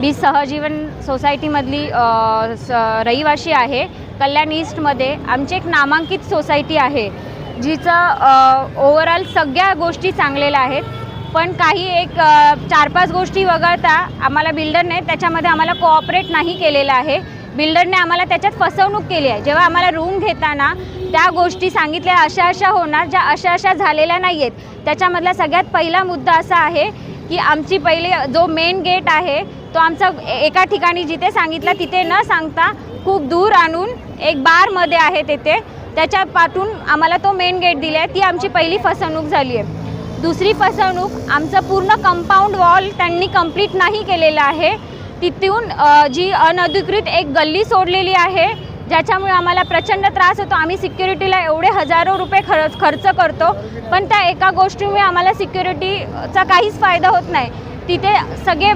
मी सहजीवन सोसायटीमधली स- रहिवाशी आहे कल्याण ईस्टमध्ये. आमची एक नामांकित सोसायटी आहे जिचं ओव्हरऑल सगळ्या गोष्टी चांगलेल्या आहेत. पण काही एक चार पाच गोष्टी वगळता आम्हाला बिल्डरने त्याच्यामध्ये आम्हाला कोऑपरेट नाही केलेलं आहे. बिल्डरने आम्हाला त्याच्यात फसवणूक केली आहे. जेव्हा आम्हाला रूम घेताना त्या गोष्टी सांगितल्या अशा अशा होणार ज्या अशा अशा झालेल्या नाही आहेत त्याच्यामधला सगळ्यात पहिला मुद्दा असा आहे की आमची पहिले जो मेन गेट आहे तो आमचा एका ठिकाणी जिथे सांगितलं तिथे न सांगता खूप दूर आणून एक बारमध्ये आहे तेथे. त्याच्या पाठून आम्हाला तो मेन गेट दिला आहे. ती आमची पहिली फसवणूक झाली आहे. दुसरी फसवणूक आमचं पूर्ण कंपाऊंड वॉल त्यांनी कंप्लीट नाही केलेलं आहे. तिथून जी अनधिकृत एक गल्ली सोडलेली आहे ज्याच्यामुळे आम्हाला प्रचंड त्रास होतो. आम्ही सिक्युरिटीला एवढे हजारो रुपये खर्च खर्च करतो पण त्या एका गोष्टीमुळे आम्हाला सिक्युरिटीचा काहीच फायदा होत नाही. तिथे सगळे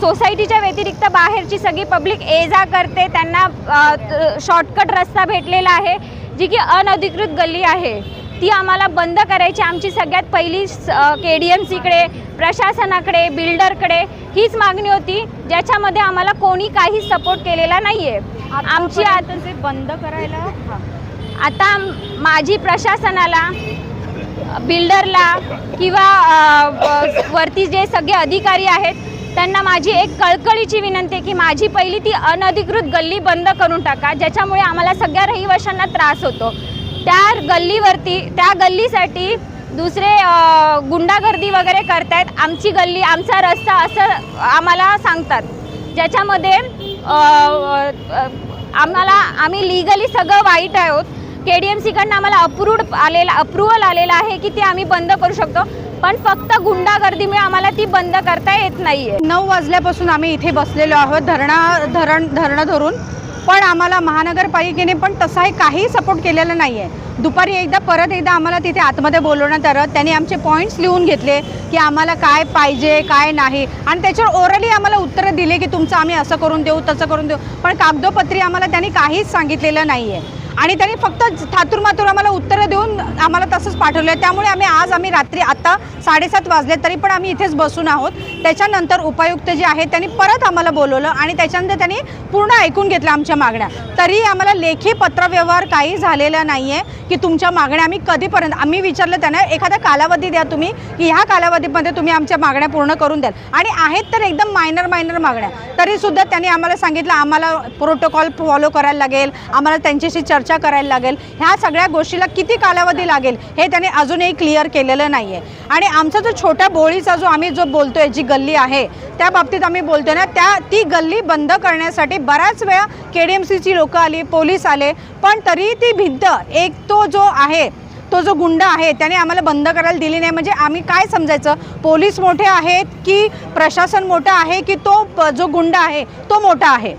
सोसायटीच्या व्यतिरिक्त बाहेरची सगळी पब्लिक ये जा करते. त्यांना शॉर्टकट रस्ता भेटलेला आहे जी की अनधिकृत गल्ली आहे. ती आम्हाला बंद करायची आमची सगळ्यात पहिली के डी एम सीकडे प्रशासनाकडे बिल्डरकडे हीच मागणी होती ज्याच्यामध्ये आम्हाला कोणी काही सपोर्ट केलेला नाही आहे आमची आता ते बंद करायला आता माझी प्रशासनाला बिल्डरला किंवा वरती जे सगळे अधिकारी आहेत त्यांना माझी एक कळकळीची विनंती आहे की माझी पहिली ती अनधिकृत गल्ली बंद करून टाका ज्याच्यामुळे आम्हाला सगळ्या रहिवाशांना त्रास होतो. त्या गल्लीवरती त्या गल्लीसाठी दुसरे गुंडागर्दी वगैरे करतायत आमची गल्ली आमचा रस्ता असं आम्हाला सांगतात. ज्याच्यामध्ये आम्हाला आम्ही लिगली सगळं वाईट आहोत के डी एम सीकडनं आम्हाला अप्रूव्ड आलेला अप्रुव्हल आलेला आहे की ते आम्ही बंद करू शकतो. पण फक्त गुंडागर्दीमुळे आम्हाला ती बंद करता येत नाही आहे नऊ वाजल्यापासून आम्ही इथे बसलेलो आहोत धरणा धरण धरणं धरून. पण आम्हाला महानगरपालिकेने पण तसाही काही सपोर्ट केलेला नाही आहे दुपारी एकदा परत एकदा आम्हाला तिथे आतमध्ये बोलवण्यात आलं. त्यांनी आमचे पॉईंट्स लिहून घेतले की आम्हाला काय पाहिजे काय नाही. आणि त्याच्यावर ओरली आम्हाला उत्तरं दिले की तुमचं आम्ही असं करून देऊ तसं करून देऊ. पण कागदोपत्री आम्हाला त्यांनी काहीच सांगितलेलं नाही आहे आणि त्यांनी फक्त थातुरमातुर आम्हाला उत्तर आम्हाला तसंच पाठवलं त्यामुळे आम्ही आज आम्ही रात्री आत्ता साडेसात वाजले तरी पण आम्ही इथेच बसून आहोत. त्याच्यानंतर उपायुक्त जे आहेत त्यांनी परत आम्हाला बोलवलं आणि त्याच्यानंतर त्यांनी पूर्ण ऐकून घेतलं आमच्या मागण्या. तरी आम्हाला लेखी पत्रव्यवहार काही झालेला नाही आहे की तुमच्या मागण्या आम्ही कधीपर्यंत आम्ही विचारलं त्यांना एखादा कालावधी द्या तुम्ही की ह्या कालावधीमध्ये तुम्ही आमच्या मागण्या पूर्ण करून द्याल. आणि आहेत तर एकदम मायनर मायनर मागण्या. तरीसुद्धा त्यांनी आम्हाला सांगितलं आम्हाला प्रोटोकॉल फॉलो करायला लागेल आम्हाला त्यांच्याशी चर्चा करायला लागेल. ह्या सगळ्या गोष्टीला किती कालावधी लागेल? हे त्याने अजूनही क्लिअर केलेलं नाही आहे आणि आमचा जो छोट्या बोळीचा जो आम्ही जो बोलतोय जी गल्ली आहे त्या बाबतीत आम्ही बोलतोय ना त्या ती गल्ली बंद करण्यासाठी बऱ्याच वेळा के डी एम सीची लोकं आली पोलीस आले पण तरी ती भिंत एक तो जो आहे तो जो गुंड आहे त्याने आम्हाला बंद करायला दिली नाही. म्हणजे आम्ही काय समजायचं? पोलीस मोठे आहेत की प्रशासन मोठं आहे की तो प- जो गुंड आहे तो मोठा आहे?